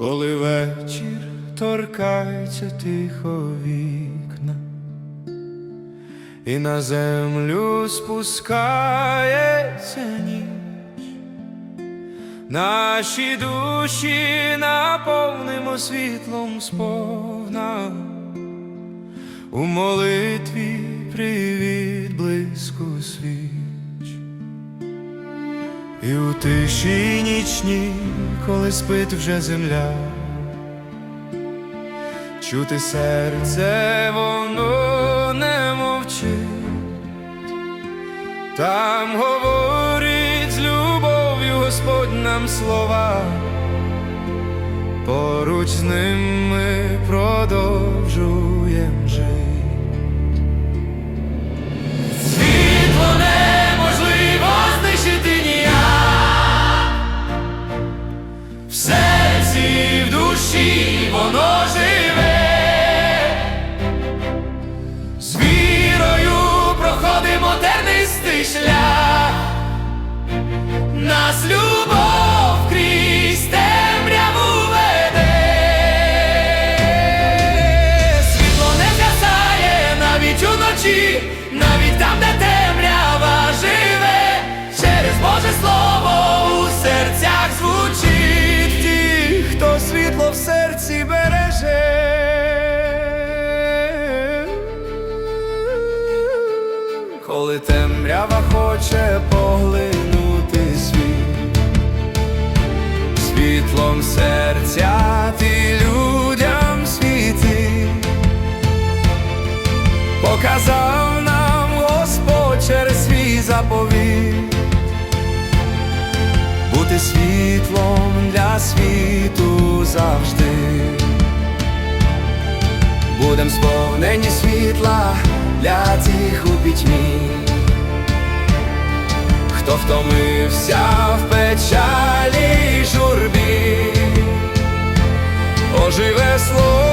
вечір торкається тихо вікна, і на землю спускається ніч. Наші душі наповнимо світлом сповна, у молитві привіт блиску свіч, і у тиші нічній, коли спить вже земля, чути серце воно не мовчить, там говорить з любов'ю Господь нам слова, поруч з ним ми продовжуєм жити. Серці, в душі воно живе, світло в береже. Коли темрява хоче поглинути світлом для світу завжди. Будем сповнені світла для тих у пітьмі, хто втомився в печалі журбі, оживе слово